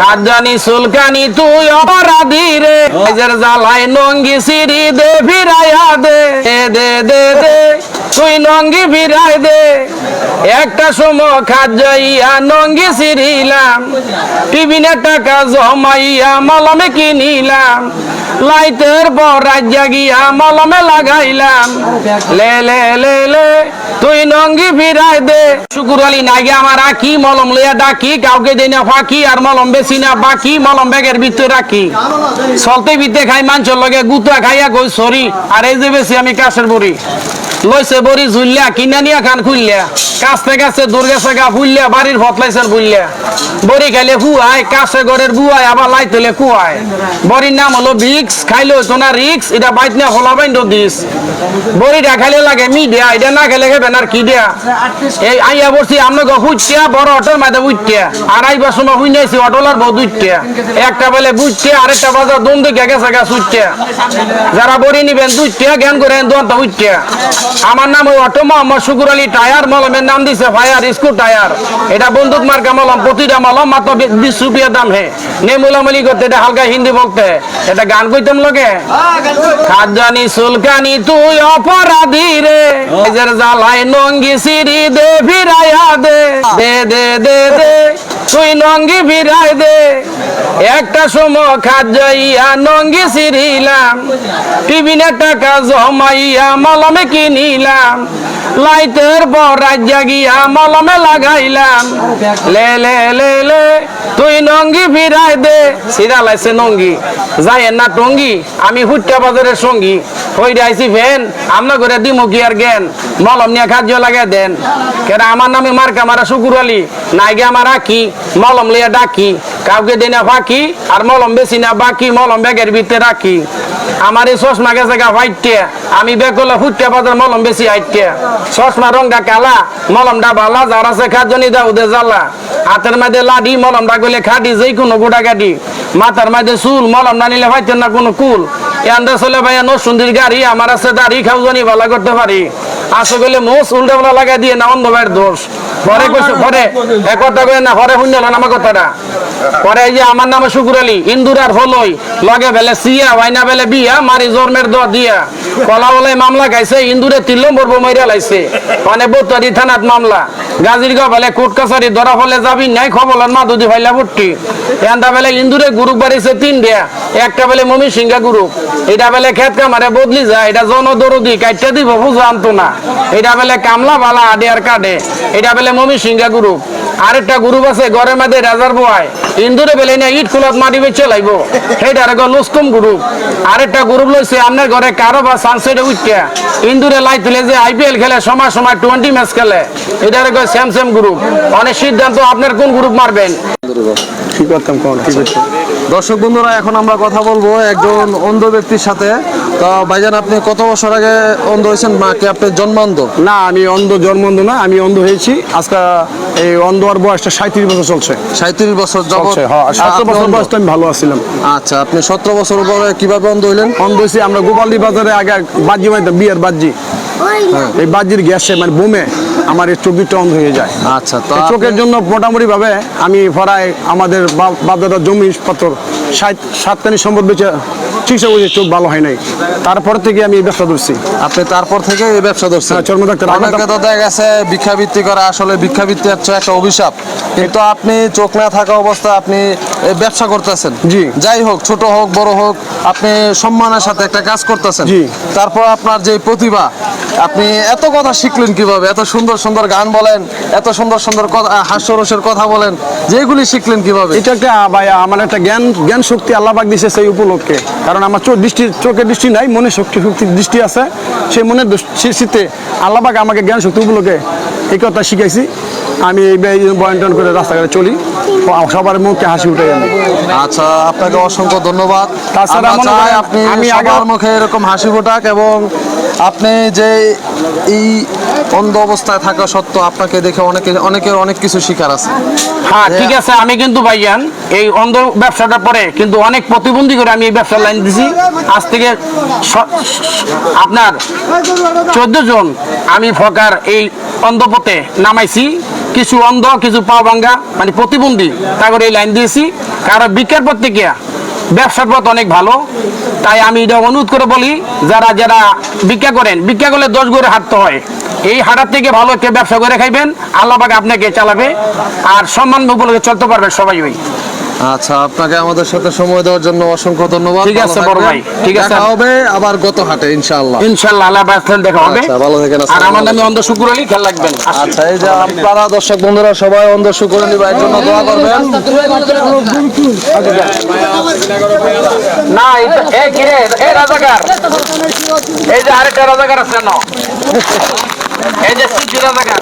খাজানি সুলকানি তুই অপরাধী রে। নিজের জ্বালাই নঙ্গি সিঁড়ি দে ফিরাইয়া দে। দে দে দে তুই নঙ্গি ফিরাই দে। একটা সময় খাজাইয়া নঙ্গি সিঁড়িলাম টিফিনে টাকা জমাইয়া মলমে কিনিলাম। লাইটের পর রাজ্যা গিয়া মলমে লাগাইলাম। লে লে লে লে তুই নঙ্গি ফিরাই দে। শুকুর আলী নাগে আমার আকি মলম লইয়া ডাকি কাউকে দেই না ফাঁকি আর মলম বেশি না বাকি, মলম ব্যাগের ভিতরে রাখি। চলতে বিতে খাই, মাংসর লগে গুতা খাইয়া কই সরি। আর এই যে বেশি আমি কাশের বড়ি। লইছে বড়ি ঝুললা কিনা নিয়া খান খুললা কাছতে কাছে দূর গেছে গা ফুললা বাড়ির ভত লাইছেন বুললা বড়ি খাইলে ফুয়ায় কাছে ঘরের বুয়ায়, আবার লাই তুলে কুয়ায়। বড়ির নাম হলো ভিক্স, খাইলে হইতো না রিক্স, এটা বাইত না হলা বাইন্ড দিস বড়িটা খাইলে লাগে মি দেয়া এটা না খেলে খেবেন আর কি দেয়া। এই আইয়া বসছি আপনাকে হুইটিয়া, বড় অটোর মাঝে উঠটিয়া আর আইবার সময় হুই অটোলার যারা বড়ি নিবেন দুইটিয়া জ্ঞান আমার নাম অটো মোহাম্মদ শুকুর আলী টায়ার, মলমের নাম দিছে ফায়ার স্কুল টায়ার। এটা বন্দুক মার্কা মলম, প্রতিটা মলম মাত্র বিশ রুপিয়া দাম হে। নে করতে, এটা হালকা হিন্দি বলতে। এটা গান কইতাম লোকে খাজানি, সুলকানি, তুই অপরাধী রে। নিজের জ্বালাই নঙ্গি সিঁড়ি দে, ফিরাইয়া দে দে দে দে। তুই নঙ্গি ফিরাই দে। একটা সময় খাজাইয়া নঙ্গি সিরিলাম টিফিনে টাকা জমাইয়া মলমে কিনিলাম। লাইটের পর রাজ্যা গিয়া মলমে লাগাইলাম। লে লে লে লে, তুই নঙ্গি ফিরাই দে। সিরা লাইছে নঙ্গি। যাই না টঙ্গি, আমি হুট্টা বাজারের সঙ্গী। হই আইসি ফেন, আমনা করে দিমু কি আর জ্ঞান। মলম নিয়ে খাদ্য লাগে দেন। কেন আমার নামে মার্কা মারা শুকুর আলী নাইগে আমার আঁকি। মলম লিয়া ডাকি। কাউকে দেই না ফাঁকি আর মলম বেশি না বাকি মলম ব্যাগের ভিতরে রাখি। আমার এই চশমা গেছে গা ফাইটে আমি বেগ করলে ফুটতে বাজার মলম বেশি হাইটে। চশমা রংটা কালা মলমটা ভালা যার আছে খাদ্যনি দাও দে জ্বালা। হাতের মধ্যে লাডি মলমটা গলে খাটি যেই কোনো গোটা। কাটি মাথার মধ্যে চুল মলম না নিলে ফাইতেন না কোনো কুল। এন্ডা চলে ভাইয়া নসুন্দির গাড়ি আমার আছে দাড়ি খাও জানি ভালো করতে পারি। আসে গেলে মোস উল্টা পাল্টা লাগাই দিয়ে না অন্ধ ভাইয়ের দোষ পরে পরে এক কথা কই না পরে শুনল না আমার কথাটা। পরে যে আমার নাম শুকুর আলী ইন্দুরার হলই, লগে বেলে সিয়া, ওয়াইনা বেলে বিয়া, মারি জন্মের দ দিয়া। কলা বলে মামলা গাইছে, ইন্দুরে তিন নম্বর মাইরা লাইছে। মানে বোতারি থানাত মামলা। গাজিরগাঁও বেলে, কোর্ট কাছারি ধরা ফলে যাবি? নাই খবলার মা দুদি ভাইলা ভর্তি এনটা বেলে, ইন্দুরে গ্রুপ বাড়িছে তিন দেয়া একটা বেলে, মমি সিংহা গ্রুপ। এটা বেলে, খেত কামারে বদলি যায় এটা জন দরদি কাইটা দিব, বুঝো আনতো না। এটা বেলে, কামলা বালা আডে আর কাটে এটা বেলে, মমি সিংহা গ্রুপ। আরেকটা গ্রুপ আছে ঘরের মধ্যে রাজার বয় ইন্দুরে বেলে না ইট খোলাত মাটি বেচে লাইব। সেইটা আরেক লুস্তুম গ্রুপ। আরেকটা গ্রুপ লইছে আপনার ঘরে কারও বা সানসেটে উঠতে ইন্দুরে লাই তুলে যে আইপিএল খেলে, সময় সময় টোয়েন্টি ম্যাচ খেলে। এটা আরেক স্যাম স্যাম গ্রুপ অনেক সিদ্ধান্ত আপনার কোন গ্রুপ মারবেন? কি করতাম কোন কি করতাম? দর্শক বন্ধুরা এখন আমরা কথা বলব একজন অন্ধ ব্যক্তির সাথে। তো ভাইজান আপনি কত বছর আগে অন্ধ হয়েছেন? মাকে আপনি জন্মান্ধ? না আমি অন্ধ জন্মন্ধ না আমি অন্ধ হয়েছি। আজকে এই অন্ধ আর বয়সটা সাঁত্রিশ বছর চলছে। সাঁত্রিশ বছর হ্যাঁ সতেরো বছর। বয়স তো আমি ভালো আছিলাম। আচ্ছা আপনি সতেরো বছর পরে কীভাবে অন্ধ হইলেন? অন্ধ হয়েছি আমরা গোপালদি বাজারে আগে বাজি মাইতাম বিয়ের বাজি। এই বাজির গ্যাসে মানে বোমে। আমার এই চোখ দুটো অন্ধ হয়ে যায়। আচ্ছা তো চোখের জন্য মোটামুটি ভাবে আমি ফরায় আমাদের বাপদাদা জমি পত্র সাত সাতখানি সম্পদ বেঁচে চিকিৎসা করছি চোখ ভালো হয় নাই। তারপর থেকে আমি এই ব্যবসা ধরছি। আপনি তারপর থেকে এই ব্যবসা ধরছেন? হ্যাঁ, চর্ম ডাক্তার। অনেকে তো দেখা গেছে ভিক্ষাবৃত্তি করা আসলে ভিক্ষাবৃত্তি হচ্ছে একটা অভিশাপ। কিন্তু আপনি চোখ না থাকা অবস্থায় আপনি ব্যবসা করতেছেন। জি। যাই হোক ছোট হোক বড় হোক আপনি সম্মানের সাথে একটা কাজ করতেছেন। জি। তারপর আপনার যে প্রতিভা আপনি এত কথা শিখলেন কীভাবে? এত সুন্দর সুন্দর গান বলেন এত সুন্দর সুন্দর কথা হাস্যরসের কথা বলেন যেগুলি শিখলেন কীভাবে? এটা একটা ভাই আমার একটা জ্ঞান জ্ঞান শক্তি আল্লাহ পাক দিছে সেই উপলক্ষে। কারণ আমার চোখ দৃষ্টি, চোখের দৃষ্টি নাই, মনে শক্তি শক্তি দৃষ্টি আছে। সেই মনের শীতে আল্লাহবাগ আমাকে জ্ঞান শক্তি উপলক্ষে এই কথা শিখাইছি। আমি এই বয়ন করে রাস্তাঘাটে চলি। সবার মুখে হাসি উঠে আমি আচ্ছা আপনাকে অসংখ্য ধন্যবাদ। তাছাড়া আমরা আপনি আমি আগে- মুখে এরকম হাসি ফোটাক এবং আপনি যে এই অন্ধ অবস্থায় থাকা সত্ত্বেও আপনাকে দেখে অনেকে অনেকের অনেক কিছু শিকার আছে। হ্যাঁ ঠিক আছে আমি কিন্তু ভাইয়ান এই অন্ধ ব্যবসাটা পরে কিন্তু অনেক প্রতিবন্ধী করে আমি এই ব্যবসার লাইন দিছি। আজ থেকে আপনার চোদ্দ জন আমি ফকার এই অন্ধপথে নামাইছি। কিছু অন্ধ, কিছু পা ভাঙ্গা মানে প্রতিবন্ধী তারপরে এই লাইন দিয়েছি। কারণ বিজ্ঞান প্রত্যেকিয়া ব্যবসার পথ অনেক ভালো। তাই আমি এটা অনুরোধ করে বলি, যারা যারা ভিক্ষা করেন, ভিক্ষা করলে দশ গড়ে হাঁটতে হয়। এই হাঁটার থেকে ভালো একটা ব্যবসা করে খাইবেন, আল্লাহ পাক আপনাকে চালাবে, আর সম্মান উপলক্ষে চলতে পারবেন সবাই ওই। আচ্ছা আপনাকে আমাদের সাথে সময় দেওয়ার জন্য অসংখ্য ধন্যবাদ। ঠিক আছে, বড় ভাই, ঠিক আছে। দেখা হবে আবার গত হাটে ইনশাআল্লাহ। ইনশাল্লাহ আল্লাহ পাক দেখা হবে। আচ্ছা, ভালো থাকেন, আর আমার নামে অন্ধ শুক্র আলী খেয়াল রাখবেন। আচ্ছা এই যে আপনারা দর্শক বন্ধুরা সবাই অন্ধ শুকরণী ভাইয়ের জন্য দোয়া করবেন। না এটা এ কিরে এ রাজাকার। এই যে আরেকটা রাজাকার আছে না? এই যে সিদ্ধি রাজাকার।